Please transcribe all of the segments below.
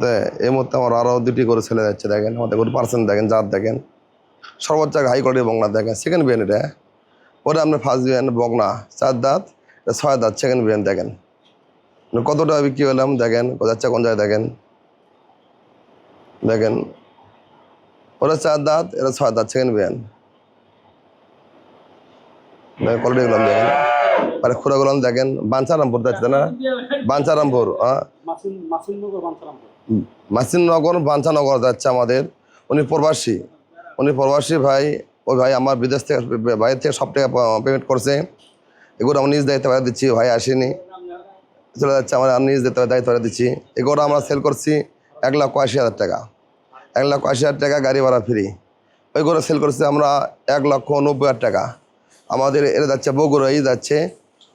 মধ্যে এই মুহূর্তে আমার আরও দুটি করে ছেলে যাচ্ছে, দেখেন। আমাদের গরু পার্সেন্ট দেখেন জাত দেখেন। সর্বোচ্চ হাই কোয়ালিটির বগনা দেখেন সেকেন্ড বিয়ান এটা। পরে আপনার ফার্স্ট বিয়ান বগনা চার দাঁত ছয় দাঁত সেকেন্ড বিয়ান দেখেন। মানে কতটা বিক্রি হলাম, দেখেন, যাচ্ছে কোন জায়গায়, দেখেন। দেখেন। ওরা চার দাঁত এটা ছয় দাঁত সেকেন্ড বিয়ান কোয়ালিটি দেখেন। মানে খুঁড়াগুলাম দেখেন বাঞ্চারামপুর যাচ্ছে না? বাঞ্চারামপুর মাসুম মাসুম নগর বাঞ্ছারামপুর মাসিননগর বাঞ্ছানগর যাচ্ছে আমাদের। উনি প্রবাসী। উনি প্রবাসী ভাই ওই ভাই আমার বিদেশ থেকে বাইরে থেকে সব টাকা পেমেন্ট করছে। এগুলো আমি নিজ দায়িত্ব করে দিচ্ছি ভাই আসেনি। চলে যাচ্ছে আমার আমি নিজ দায়িত্ব দায়িত্ব করে দিচ্ছি। এগুলো আমরা সেল করছি এক লাখ আশি হাজার টাকা। এক লাখ আশি হাজার টাকা গাড়ি ভাড়া ফ্রি ওইগুলো সেল করছি আমরা এক লক্ষ নব্বই হাজার টাকা। আমাদের এরা যাচ্ছে বগুড়া এই যাচ্ছে।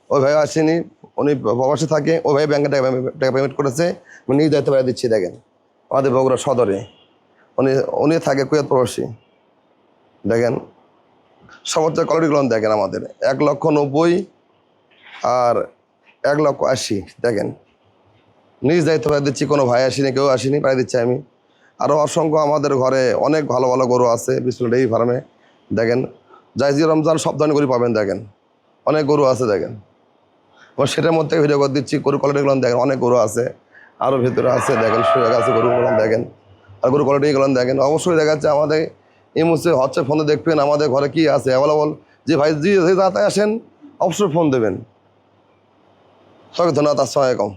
ওই ভাই আসেনি, উনি প্রবাসী থাকে, ওই ভাই ব্যাংকে টাকা টাকা পেমেন্ট করেছে, আমি নিজ দায়িত্ব করে দিচ্ছি, দেখেন। আমাদের বগুড়া সদরে। উনি উনি থাকে কুয়েত প্রবাসী, দেখেন। সর্বোচ্চ কোয়ালিটিগুলো দেখেন আমাদের, এক লক্ষ নব্বই আর এক লক্ষ আশি, দেখেন। নিজ দায়িত্ব পাই দিচ্ছি, কোনো ভাই আসেনি, কেউ আসেনি পাই দিচ্ছি আমি। আরও অসংখ্য আমাদের ঘরে অনেক ভালো ভালো গরু আছে বিষ্ণু ডেইরি ফার্মে, দেখেন। জাইজি রমজান সব ধরনের গরু পাবেন, দেখেন। অনেক গরু আছে, দেখেন। এবং সেটার মধ্যে ভিডিও করে দিচ্ছি গরু কোয়ালিটিগুলো দেখেন, অনেক গরু আছে। আরও ভেতরে আছে, দেখেন সুযোগ আছে গরুগুলো দেখেন। আর গরু কোয়ালিটিগুলো দেখেন, অবশ্যই দেখা যাচ্ছে আমাদের এই মুহূর্তে হচ্ছে ফোনে দেখবেন, আমাদের ঘরে কি আছে অ্যাভেলেবল যে ভাই, যে যে দাঁতে আসেন, অবশ্যই ফোন দেবেন। সবাই ধন্যবাদ আসসালামাইকুম